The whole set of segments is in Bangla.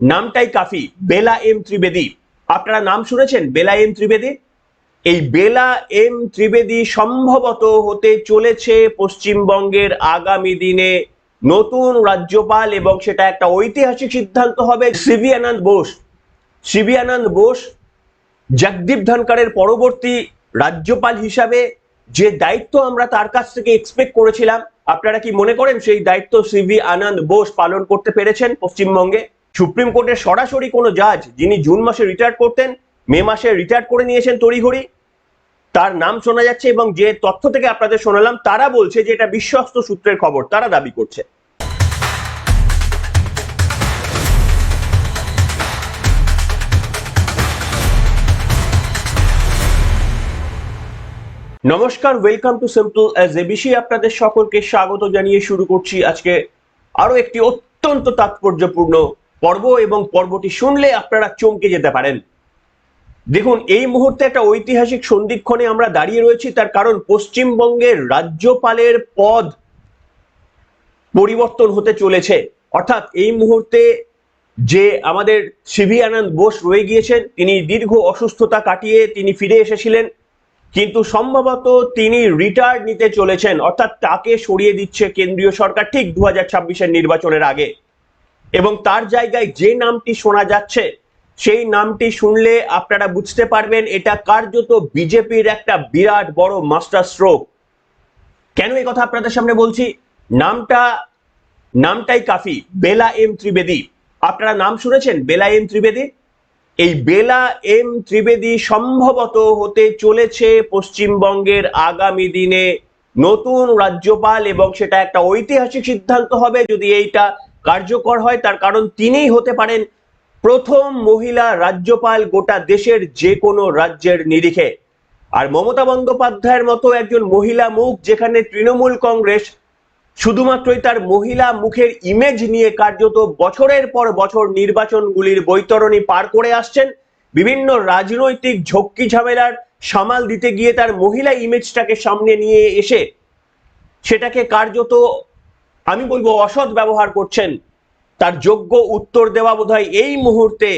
নামটাই কাফি, বেলা এম ত্রিবেদী। আপনারা নাম শুনেছেন? বেলা এম ত্রিবেদী? এই বেলা এম ত্রিবেদী সম্ভবত হতে চলেছে পশ্চিমবঙ্গের আগামী দিনে নতুন রাজ্যপাল এবং সেটা একটা ঐতিহাসিক সিদ্ধান্ত হবে সিভি আনন্দ বোস। সিভি আনন্দ বোস জগদীপ ধনকারের পরবর্তী রাজ্যপাল হিসাবে যে দায়িত্ব আমরা তার কাছ থেকে এক্সপেক্ট করেছিলাম, আপনারা কি মনে করেন সেই দায়িত্ব সিভি আনন্দ বোস পালন করতে পেরেছেন পশ্চিমবঙ্গে? সুপ্রিম কোর্টের সরাসরি কোনো জাজ যিনি জুন মাসে রিটায়ার করতেন, মে মাসে রিটায়ার করে নিয়েছেন তড়িঘড়ি, তার নাম শোনা যাচ্ছে এবং যে তথ্য থেকে আপনাদের শোনালাম, তারা বলছে যে এটা বিশ্বস্ত সূত্রের খবর, তারা দাবি করছে। নমস্কার welcome to simple as ABC আপনাদের সকলকে স্বাগত জানিয়ে শুরু করছি আজকে আরও একটি অত্যন্ত তাৎপর্যপূর্ণ পর্ব এবং পর্বটি শুনলে আপনারা চমকে যেতে পারেন। দেখুন, এই মুহূর্তে একটা ঐতিহাসিক সন্ধিক্ষণে আমরা দাঁড়িয়ে রয়েছি, তার কারণ পশ্চিমবঙ্গের রাজ্যপালের পদ পরিবর্তন হতে চলেছে। অর্থাৎ এই মুহূর্তে যে আমাদের সিভি আনন্দ বোস রয়ে গিয়েছেন, তিনি দীর্ঘ অসুস্থতা কাটিয়ে তিনি ফিরে এসেছিলেন, কিন্তু সম্ভবত তিনি রিটায়ার্ড নিতে চলেছেন। অর্থাৎ তাকে সরিয়ে দিচ্ছে কেন্দ্রীয় সরকার ঠিক দু হাজার নির্বাচনের আগে। এবং তার জায়গায় যে নামটি শোনা যাচ্ছে, সেই নামটি শুনলে আপনারা বুঝতে পারবেন এটা কার্যত বিজেপির একটা বিরাট বড় মাস্টার স্ট্রোক কেন এই কথা আপনাদের সামনে বলছি? নামটা, নামটাই কাফি, বেলা এম ত্রিবেদী। আপনারা নাম শুনেছেন বেলা এম ত্রিবেদী? এই বেলা এম ত্রিবেদী সম্ভবত হতে চলেছে পশ্চিমবঙ্গের আগামী দিনে। নতুন রাজ্যপাল এবং সেটা একটা ঐতিহাসিক সিদ্ধান্ত হবে যদি এইটা কার্যকর হয়, তার কারণ তিনিই হতে পারেন প্রথম মহিলা রাজ্যপাল গোটা দেশের যে কোনো রাজ্যের নিরিখে। আর মমতা বন্দ্যোপাধ্যায়ের মতো একজন মহিলা মুখ যেখানে তৃণমূল কংগ্রেস শুধুমাত্রই তার মহিলা মুখের ইমেজ নিয়ে কার্যত বছরের পর বছর নির্বাচনগুলির বৈতরণী পার করে আসছেন, বিভিন্ন রাজনৈতিক ঝক্কি ঝামেলার সামাল দিতে গিয়ে তার মহিলা ইমেজটাকে সামনে নিয়ে এসে সেটাকে কার্যত আমি বলব, অসৎ ব্যবহার করছেন। তার যোগ্য উত্তর দেওয়া বোধহয় এই মুহূর্তে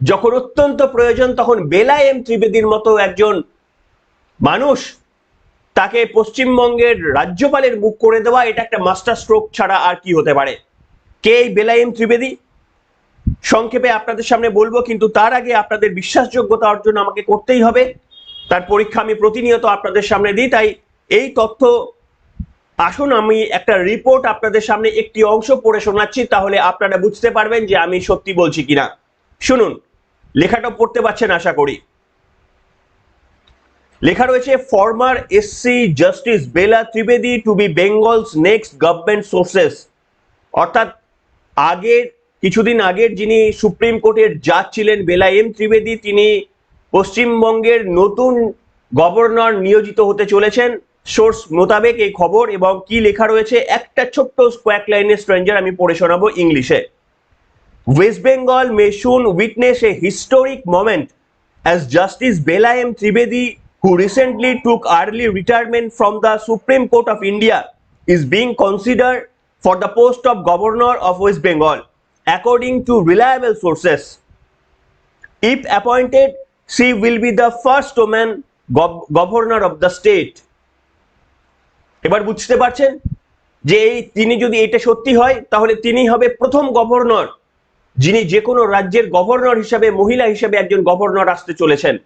যখন অত্যন্ত প্রয়োজন, তখন বেলা এম ত্রিবেদীর মতো একজন মানুষ তাকে পশ্চিমবঙ্গের রাজ্যপালের মুখ করে দেওয়া, এটা একটা মাস্টার স্ট্রোক ছাড়া আর কি হতে পারে। কে এই বেলা এম ত্রিবেদী? সংক্ষেপে আপনাদের সামনে বলব, কিন্তু তার আগে আপনাদের বিশ্বাসযোগ্যতা অর্জন আমাকে করতেই হবে। তার পরীক্ষা আমি প্রতিনিয়ত আপনাদের সামনে দিই, তাই এই তথ্য আসুন, আমি একটা রিপোর্ট আপনাদের সামনে একটি অংশ পড়ে শোনাচ্ছি, তাহলে আপনারা বুঝতে পারবেন যে আমি সত্যি বলছি কিনা। শুনুন, লেখাটা পড়তে পারছেন আশা করি। লেখা রয়েছে former SC justice Bela Trivedi to be Bengal's next government sources অর্থাৎ, আগের, কিছুদিন আগের যিনি সুপ্রিম কোর্টের জাজ ছিলেন বেলা এম ত্রিবেদী, তিনি পশ্চিমবঙ্গের নতুন গভর্নর নিয়োজিত হতে চলেছেন। সোর্স মোতাবেক এই খবর এবং কি লেখা রয়েছে একটা ছোট্ট স্কোয়াক লাইনের স্ট্রেঞ্জার আমি পড়ে শোনাবো ইংলিশে Bengal may soon witness a historic moment as Justice Bela M. Trivedi, who recently took early retirement from the Supreme Court of India, is being considered for the post of Governor of West Bengal, according to reliable sources. If appointed, she will be the first woman gov- governor of the state. এবার বুঝতে পারছেন যে এই তিনি যদি এটা সত্যি হয়, তাহলে তিনি হবে প্রথম গভর্নর, যিনি যে কোনো রাজ্যের গভর্নর হিসাবে, মহিলা হিসাবে একজন গভর্নর আসতে চলেছেন।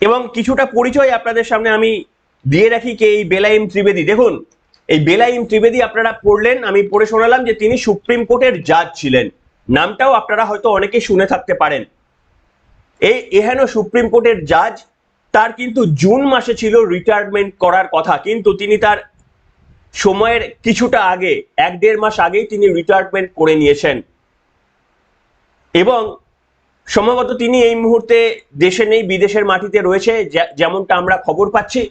এবং কিছুটা পরিচয় আপনাদের সামনে আমি দিয়ে রাখি কে এই বেলাইম ত্রিবেদী। দেখুন, এই বেলাইম ত্রিবেদী আপনারা পড়লেন, আমি পড়ে শোনালাম যে তিনি সুপ্রিম কোর্টের জাজ ছিলেন। নামটাও আপনারা হয়তো অনেকে শুনে থাকতে পারেন। এই এহেন সুপ্রিম কোর্টের জাজ তার কিন্তু জুন মাসে ছিল রিটায়ারমেন্ট করার কথা। কিন্তু তিনি তার সময়ের কিছুটা আগে, এক দেড় মাস আগেই তিনি রিটায়ারমেন্ট করে নিয়েছেন। এবং সম্ভবত তিনি এই মুহূর্তে দেশে নেই, বিদেশের মাটিতে রয়েছে যেমনটা আমরা খবর পাচ্ছি।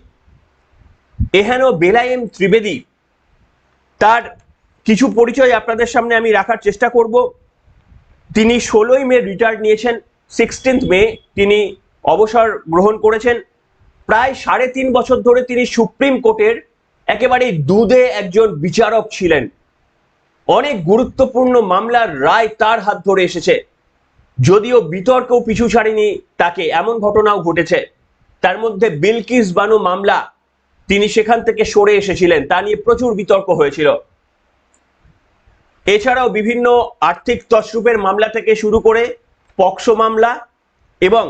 এহেন বেলায়েম ত্রিবেদী, তার কিছু পরিচয় আপনাদের সামনে আমি রাখার চেষ্টা করব। তিনি ষোলোই মে রিটায়ার্ড নিয়েছেন সিক্সটিন্থ মে তিনি অবসর গ্রহণ করেছেন। প্রায় সাড়ে তিন বছর ধরে তিনি সুপ্রিম কোর্টের একেবারে দুধে একজন বিচারক ছিলেন। অনেক গুরুত্বপূর্ণ মামলার রায় তার হাত ধরে এসেছে। যদিও বিতর্কেও পিছু ছাড়েনি তাকে, এমন ঘটনাও ঘটেছে। তার মধ্যে বিলকিস বানু মামলা, তিনি সেখান থেকে সরে এসেছিলেন, তা নিয়ে প্রচুর বিতর্ক হয়েছিল। এছাড়াও বিভিন্ন আর্থিক তসরুপের মামলা থেকে শুরু করে পক্সো মামলা এবং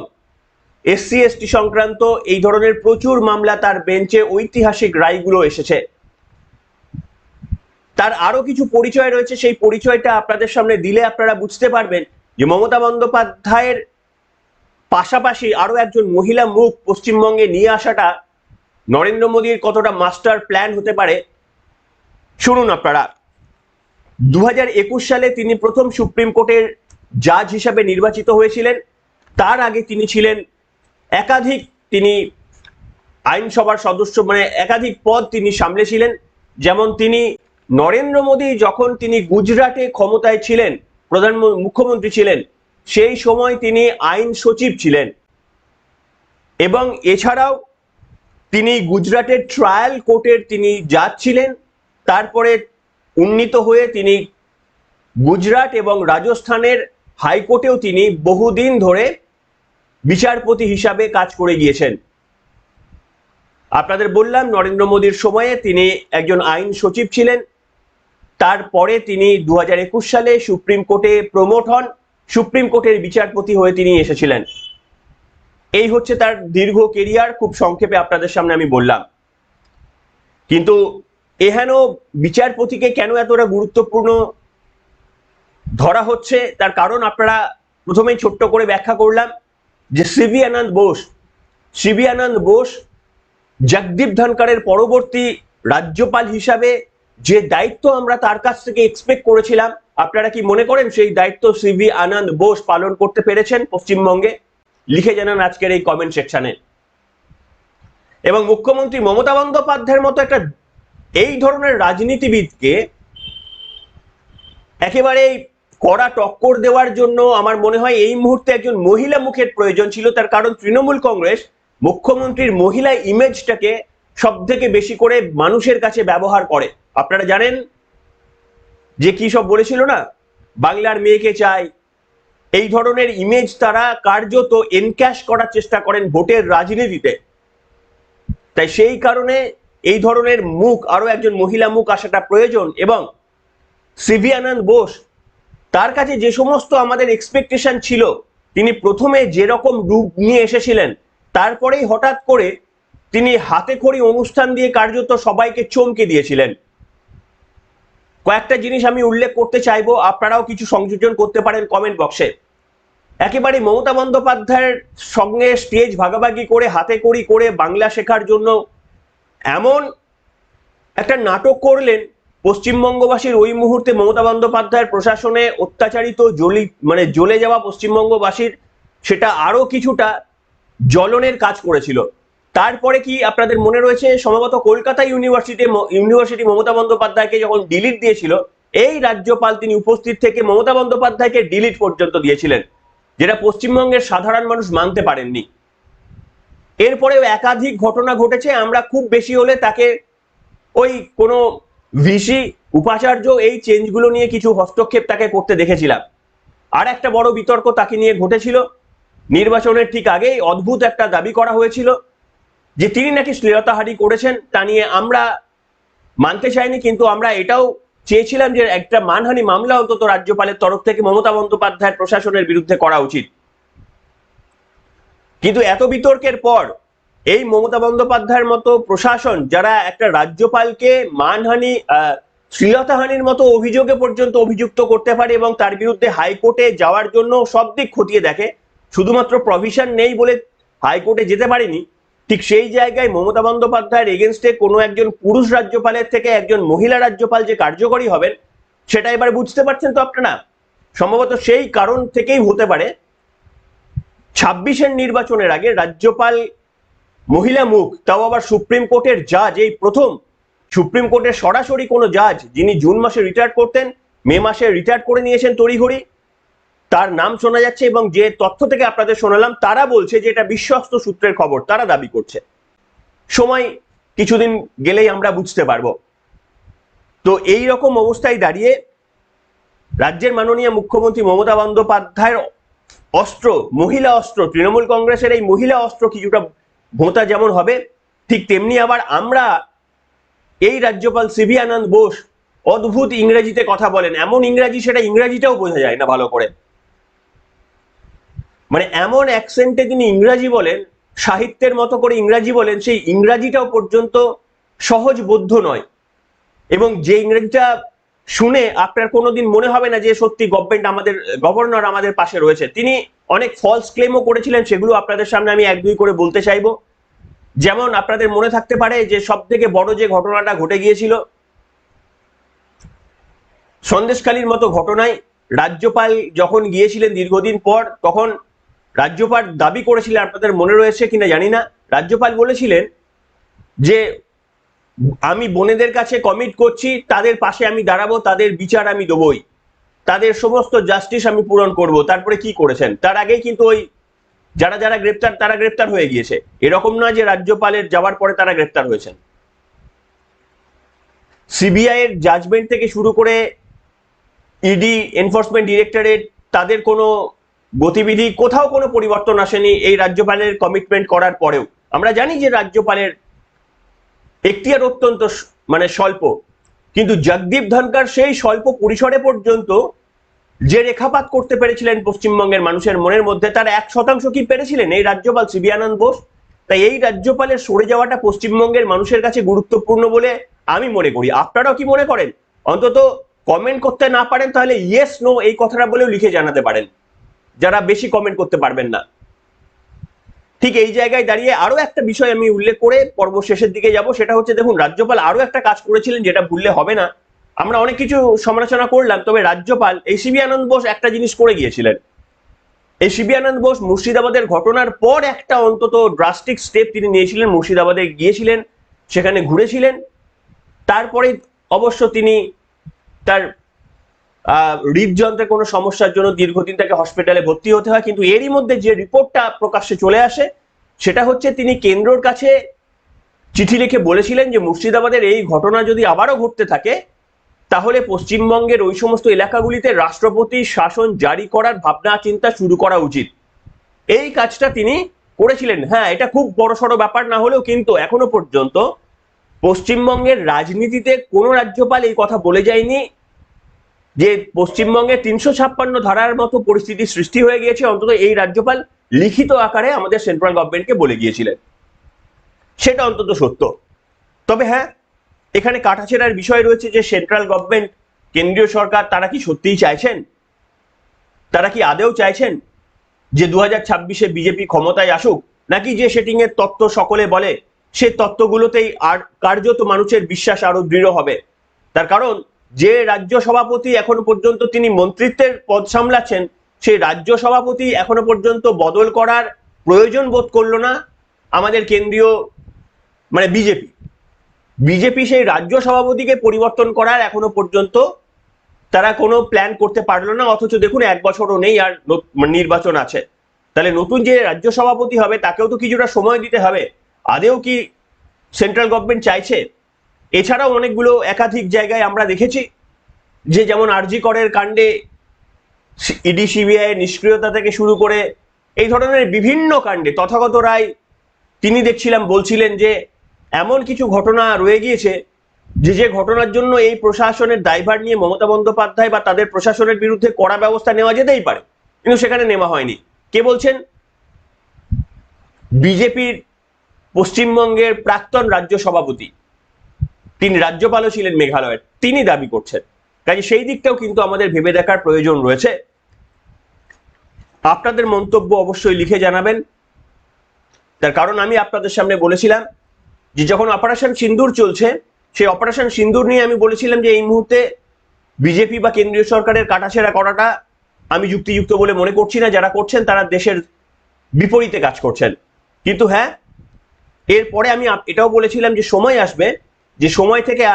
এসসি এসটি সংক্রান্ত এই ধরনের প্রচুর মামলা তার বেঞ্চে ঐতিহাসিক রায়গুলো এসেছে। তার আরও কিছু পরিচয় রয়েছে, সেই পরিচয়টা আপনাদের সামনে দিলে আপনারা বুঝতে পারবেন যে মমতা বন্দ্যোপাধ্যায়ের পাশাপাশি আরও একজন মহিলা মুখ পশ্চিমবঙ্গে নিয়ে আসাটা নরেন্দ্র মোদীর কতটা মাস্টার প্ল্যান হতে পারে, শুনুন আপনারা। দু হাজার একুশ সালে তিনি প্রথম সুপ্রিম কোর্টের জাজ হিসাবে নির্বাচিত হয়েছিলেন, তার আগে তিনি ছিলেন একাধিক তিনি আইনসভার সদস্য মানে একাধিক পদ তিনি সামলেছিলেন। যেমন তিনি নরেন্দ্র মোদী যখন তিনি গুজরাটে ক্ষমতায় ছিলেন, প্রধান মুখ্যমন্ত্রী ছিলেন, সেই সময় তিনি আইন সচিব ছিলেন। এবং এছাড়াও তিনি গুজরাটের ট্রায়াল কোর্টের তিনি জাজ ছিলেন। তারপরে উন্নীত হয়ে তিনি গুজরাট এবং রাজস্থানের হাইকোর্টেও তিনি বহুদিন ধরে বিচারপতি হিসাবে কাজ করে গিয়েছেন। আপনাদের বললাম, নরেন্দ্র মোদীর সময়ে তিনি একজন আইন সচিব ছিলেন। তারপরে তিনি দু হাজার একুশ সালে সুপ্রিম কোর্টে প্রমোট হন। সুপ্রিম কোর্টের বিচারপতি হয়ে তিনি এসেছিলেন। এই হচ্ছে তার দীর্ঘ কেরিয়ার, খুব সংক্ষেপে আপনাদের সামনে আমি বললাম। কিন্তু এহেন বিচারপতিকে কেন এতটা গুরুত্বপূর্ণ ধরা হচ্ছে, তার কারণ আপনারা প্রথমেই ছোট্ট করে ব্যাখ্যা করলাম। যে সিবি আনন্দ বোস সিবি আনন্দ বোস জগদীপ ধনকরের পরবর্তী রাজ্যপাল হিসাবে যে দায়িত্ব আমরা তার কাছ থেকে এক্সপেক্ট করেছিলাম, আপনারা কি মনে করেন সেই দায়িত্ব সিভি আনন্দ বোস পালন করতে পেরেছেন পশ্চিমবঙ্গে? লিখে জানান আজকের এই কমেন্ট সেকশনে এবং মুখ্যমন্ত্রী মমতা বন্দ্যোপাধ্যায়ের মতো একটা এই ধরনের রাজনীতিবিদকে একেবারে কড়া টক্কর দেওয়ার জন্য আমার মনে হয় এই মুহূর্তে একজন মহিলা মুখের প্রয়োজন ছিল। তার কারণ তৃণমূল কংগ্রেস মুখ্যমন্ত্রীর মহিলা ইমেজটাকে সব থেকে বেশি করে মানুষের কাছে ব্যবহার করে। আপনারা জানেন যে কি সব বলেছিল না? বাংলার মেয়েকে চাই। এই ধরনের ইমেজ তারা কার্যত এনক্যাশ করার চেষ্টা করেন ভোটের রাজনীতিতে। তাই সেই কারণে এই ধরনের মুখ আরও একজন মহিলা মুখ আসাটা প্রয়োজন এবং সিভি আনন্দ বোস তার কাছে যে সমস্ত আমাদের এক্সপেকটেশন ছিল, তিনি প্রথমে যেরকম রূপ নিয়ে এসেছিলেন, তারপরেই হঠাৎ করে তিনি হাতে খড়ি অনুষ্ঠান দিয়ে কার্যত সবাইকে চমকে দিয়েছিলেন। কয়েকটা জিনিস আমি উল্লেখ করতে চাইব, আপনারাও কিছু সংযোজন করতে পারেন কমেন্ট বক্সে একেবারে মমতা বন্দ্যোপাধ্যায়ের সঙ্গে স্টেজ ভাগাভাগি করে, হাতে কড়ি করে বাংলা শেখার জন্য এমন একটা নাটক করলেন পশ্চিমবঙ্গবাসীর ওই মুহূর্তে মমতা বন্দ্যোপাধ্যায়ের প্রশাসনে অত্যাচারিত জলি মানে জ্বলে যাওয়া পশ্চিমবঙ্গবাসীর সেটা আরও কিছুটা জ্বলনের কাজ করেছিল। তারপরে কি আপনাদের মনে রয়েছে? সম্ভবত কলকাতা ইউনিভার্সিটি ইউনিভার্সিটি মমতা বন্দ্যোপাধ্যায়কে যখন ডিলিট দিয়েছিল, এই রাজ্যপাল তিনি উপস্থিত থেকে মমতা বন্দ্যোপাধ্যায়কে ডিলিট পর্যন্ত দিয়েছিলেন, যেটা পশ্চিমবঙ্গের সাধারণ মানুষ মানতে পারেননি। এরপরেও একাধিক ঘটনা ঘটেছে, আমরা খুব বেশি হলে তাকে ওই কোনো ভিসি উপাচার্য এই চেঞ্জগুলো নিয়ে কিছু হস্তক্ষেপ তাকে করতে দেখেছিলাম। আর একটা বড় বিতর্ক তাকে নিয়ে ঘটেছিল। নির্বাচনের ঠিক আগেই অদ্ভুত একটা দাবি করা হয়েছিল যে তিনি নাকি শ্লীলতাহারি করেছেন, তা নিয়ে আমরা মানতে চাইনি, কিন্তু আমরা এটাও চেয়েছিলাম যে একটা মানহানি মামলা অন্তত রাজ্যপালের তরফ থেকে মমতা বন্দ্যোপাধ্যায়ের প্রশাসনের বিরুদ্ধে করা উচিত। কিন্তু এত বিতর্কের পর এই মমতা বন্দ্যোপাধ্যায়ের মতো প্রশাসন, যারা একটা রাজ্যপালকে মানহানি শ্লীলতাহানির মতো অভিযোগে পর্যন্ত অভিযুক্ত করতে পারে এবং তার বিরুদ্ধে হাইকোর্টে যাওয়ার জন্য সব দিক খতিয়ে দেখে, শুধুমাত্র প্রভিশন নেই বলে হাইকোর্টে যেতে পারেনি, ঠিক সেই জায়গায় মমতা বন্দ্যোপাধ্যায়ের এগেনস্টে কোনো একজন পুরুষ রাজ্যপালের থেকে একজন মহিলা রাজ্যপাল যে কার্যকরী হবেন, সেটা এবার বুঝতে পারছেন তো আপনারা? সম্ভবত সেই কারণ থেকেই হতে পারে। ছাব্বিশের নির্বাচনের আগে রাজ্যপাল মহিলা মুখ, তাও আবার সুপ্রিম কোর্টের জাজ এই প্রথম। সুপ্রিম কোর্টের সরাসরি কোনো জাজ যিনি জুন মাসে রিটায়ার করতেন, মে মাসে রিটায়ার করে নিয়েছেন তড়িঘড়ি। তার নাম শোনা যাচ্ছে এবং যে তথ্য থেকে আপনাদের শোনালাম, তারা বলছে যে এটা বিশ্বস্ত সূত্রের খবর, তারা দাবি করছে। সময় কিছুদিন গেলেই আমরা বুঝতে পারব। তো এই রকম অবস্থায় দাঁড়িয়ে রাজ্যের মাননীয় মুখ্যমন্ত্রী মমতা বন্দ্যোপাধ্যায়ের অস্ত্র, মহিলা অস্ত্র, তৃণমূল কংগ্রেসের এই মহিলা অস্ত্র কিছুটা ভোঁতা যেমন হবে, ঠিক তেমনি আবার আমরা এই রাজ্যপাল সিভি আনন্দ বোস অদ্ভুত ইংরেজিতে কথা বলেন। এমন ইংরাজি সেটা ইংরাজিটাও বোঝা যায় না ভালো করে। মানে এমন অ্যাকসেন্টে তিনি ইংরাজি বলেন, সাহিত্যের মতো করে ইংরাজি বলেন, সেই ইংরাজিটাও পর্যন্ত সহজ সহজবোধ্য নয়। এবং যে ইংরেজিটা শুনে আপনার কোনোদিন মনে হবে না যে সত্যি গভর্নমেন্ট আমাদের গভর্নর আমাদের পাশে রয়েছে। তিনি অনেক ফলস ক্লেমও করেছিলেন, সেগুলো আপনাদের সামনে আমি এক দুই করে বলতে চাইব। যেমন আপনাদের মনে থাকতে পারে যে সব থেকে বড় যে ঘটনাটা ঘটে গিয়েছিল সন্দেশকালীর মতো ঘটনায় রাজ্যপাল যখন গিয়েছিলেন দীর্ঘদিন পর, তখন রাজ্যপাল দাবি করেছিলেন, আপনাদের মনে রয়েছে কিনা জানি না, রাজ্যপাল বলেছিলেন যে, আমি বোনেদের কাছে কমিট করছি, তাদের পাশে আমি দাঁড়াবো, তাদের বিচার আমি দেবই। তাদের সমস্ত জাস্টিস আমি পূরণ করব। তারপরে কি করেছেন? তার আগেই কিন্তু ওই যারা যারা গ্রেপ্তার, তারা গ্রেপ্তার হয়ে গিয়েছে। এরকম নয় যে রাজ্যপালের যাওয়ার পরে তারা গ্রেপ্তার হয়েছেন। সিবিআই এর জাজমেন্ট থেকে শুরু করে ইডি এনফোর্সমেন্ট ডিরেক্টরেট তাদের কোনো গতিবিধি, কোথাও কোনো পরিবর্তন আসেনি এই রাজ্যপালের কমিটমেন্ট করার পরেও। আমরা জানি যে রাজ্যপালের এখতিয়ার অত্যন্ত মানে স্বল্প। কিন্তু জগদীপ ধনকর সেই স্বল্প পরিসরে পর্যন্ত যে রেখাপাত করতে পেরেছিলেন পশ্চিমবঙ্গের মানুষের মনের মধ্যে, তার এক শতাংশ কি পেরেছিলেন? এই রাজ্যপাল সিবি আনন্দ বোস। তাই এই রাজ্যপালের সরে যাওয়াটা পশ্চিমবঙ্গের মানুষের কাছে গুরুত্বপূর্ণ বলে আমি মনে করি। আপনারাও কি মনে করেন? অন্তত কমেন্ট করতে না পারেন, তাহলে ইয়েস নো এই কথাটা বলেও লিখে জানাতে পারেন। যারা বেশি কমেন্ট করতে পারবেন না। ঠিক এই জায়গায় দাঁড়িয়ে আরও একটা বিষয় আমি উল্লেখ করে পর্ব শেষের দিকে যাব, সেটা হচ্ছে দেখুন, রাজ্যপাল আরও একটা কাজ করেছিলেন যেটা ভুললে হবে না। আমরা অনেক কিছু সমালোচনা করলাম, তবে রাজ্যপাল এই সিবি আনন্দ বোস একটা জিনিস করে গিয়েছিলেন। এই সিবি আনন্দ বোস মুর্শিদাবাদের ঘটনার পর একটা অন্তত ড্রাস্টিক স্টেপ তিনি নিয়েছিলেন, মুর্শিদাবাদে গিয়েছিলেন, সেখানে ঘুরেছিলেন। তারপরে অবশ্য তিনি তার হৃদযন্ত্রের কোনো সমস্যার জন্য দীর্ঘদিন তাকে হসপিটালে ভর্তি হতে হয়, কিন্তু এরই মধ্যে যে রিপোর্টটা প্রকাশ্যে চলে আসে, সেটা হচ্ছে তিনি কেন্দ্রর কাছে চিঠি লিখে বলেছিলেন যে, মুর্শিদাবাদের এই ঘটনা যদি আবারও ঘটতে থাকে, তাহলে পশ্চিমবঙ্গের ওই সমস্ত এলাকাগুলিতে রাষ্ট্রপতি শাসন জারি করার ভাবনা, চিন্তা শুরু করা উচিত। এই কাজটা তিনি করেছিলেন। হ্যাঁ এটা খুব বড়সড় ব্যাপার, না হলেও কিন্তু এখনও পর্যন্ত পশ্চিমবঙ্গের রাজনীতিতে কোনো রাজ্যপাল এই কথা বলে যায়নি। যে পশ্চিমবঙ্গে তিনশো ছাপ্পান্ন ধারার মতো পরিস্থিতি সৃষ্টি হয়ে গিয়েছে, অন্তত এই রাজ্যপাল লিখিত আকারে আমাদের সেন্ট্রাল গভর্নমেন্টকে বলে গিয়েছিলেন। সেটা অন্তত সত্য। তবে হ্যাঁ এখানে কাটাছেড়ার বিষয় রয়েছে যে সেন্ট্রাল গভর্নমেন্ট কেন্দ্রীয় সরকার তারা কি সত্যিই চাইছেন? তারা কি আদেও চাইছেন যে দু হাজার ছাব্বিশে বিজেপি ক্ষমতায় আসুক? নাকি যে সেটিং এর তত্ত্ব সকলে বলে, সে তত্ত্বগুলোতেই আর কার্যত মানুষের বিশ্বাস আরও দৃঢ় হবে? তার কারণ যে রাজ্য সভাপতি এখনও পর্যন্ত তিনি মন্ত্রিত্বের পদ সামলাচ্ছেন, সেই রাজ্য সভাপতি এখনও পর্যন্ত বদল করার প্রয়োজন বোধ করল না আমাদের কেন্দ্রীয় মানে বিজেপি। বিজেপি সেই রাজ্য সভাপতিকে পরিবর্তন করার এখনও পর্যন্ত তারা কোনো প্ল্যান করতে পারল না, অথচ দেখুন এক বছরও নেই আর মানে নির্বাচন আছে। তাহলে নতুন যে রাজ্য সভাপতি হবে তাকেও তো কিছুটা সময় দিতে হবে। আদেও কি সেন্ট্রাল গভর্নমেন্ট চাইছে? এছাড়াও অনেকগুলো একাধিক জায়গায় আমরা দেখেছি যে যেমন আরজি করের কাণ্ডে ইডি, সিবিআই নিষ্ক্রিয়তা থেকে শুরু করে এই ধরনের বিভিন্ন কাণ্ডে তথাগত রায় তিনি দেখছিলাম, বলছিলেন যে এমন কিছু ঘটনা রয়ে গিয়েছে যে যে ঘটনার জন্য এই প্রশাসনের দায়ভার নিয়ে মমতা বন্দ্যোপাধ্যায় বা তাদের প্রশাসনের বিরুদ্ধে কড়া ব্যবস্থা নেওয়া যেতেই পারে, কিন্তু সেখানে নেওয়া হয়নি। কে বলছেন? বিজেপির পশ্চিমবঙ্গের প্রাক্তন রাজ্য সভাপতি। তিনি রাজ্যপালও ছিলেন মেঘালয়ের, তিনি দাবি করছেন। কাজে সেই দিকটাও কিন্তু আমাদের ভেবে দেখার প্রয়োজন রয়েছে। আপনাদের মন্তব্য অবশ্যই লিখে জানাবেন। তার কারণ আমি আপনাদের সামনে বলেছিলাম যে যখন অপারেশন সিন্দুর চলছে, সেই অপারেশন সিন্দুর নিয়ে আমি বলেছিলাম যে এই মুহূর্তে বিজেপি বা কেন্দ্রীয় সরকারের কাটাছেড়া করাটা আমি যুক্তিযুক্ত বলে মনে করছি না। যারা করছেন তারা দেশের বিপরীতে কাজ করছেন। কিন্তু হ্যাঁ এরপরে আমি এটাও বলেছিলাম যে সময় আসবে যে সময় থেকে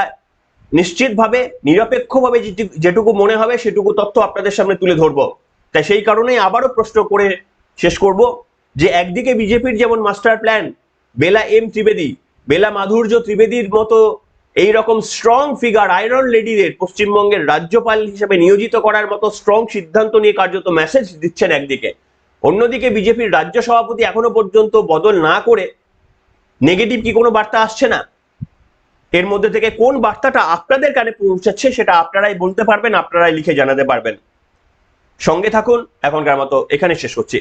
নিশ্চিতভাবে, নিরপেক্ষভাবে যেটু- যেটুকু মনে হবে সেটুকু তথ্য আপনাদের সামনে তুলে ধরবো। তাই সেই কারণেই আবারও প্রশ্ন করে শেষ করব যে একদিকে বিজেপির যেমন master plan, Bela M Trivedi, Bela মাধুর্য ত্রিবেদীর মতো এই রকম স্ট্রং ফিগার আয়রন লেডিদের পশ্চিমবঙ্গের রাজ্যপাল হিসেবে নিয়োজিত করার মতো স্ট্রং সিদ্ধান্ত নিয়ে কার্যত মেসেজ দিচ্ছেন একদিকে। অন্যদিকে বিজেপির রাজ্য সভাপতি এখনও পর্যন্ত বদল না করে নেগেটিভ কি কোনো বার্তা আসছে না? এর মধ্যে থেকে কোন বার্তাটা আপনাদের কানে পৌঁছাচ্ছে সেটা আপনারাই বলতে পারবেন, আপনারাই লিখে জানাতে পারবেন। সঙ্গে থাকুন, এখনকার মতো এখানে শেষ করছি।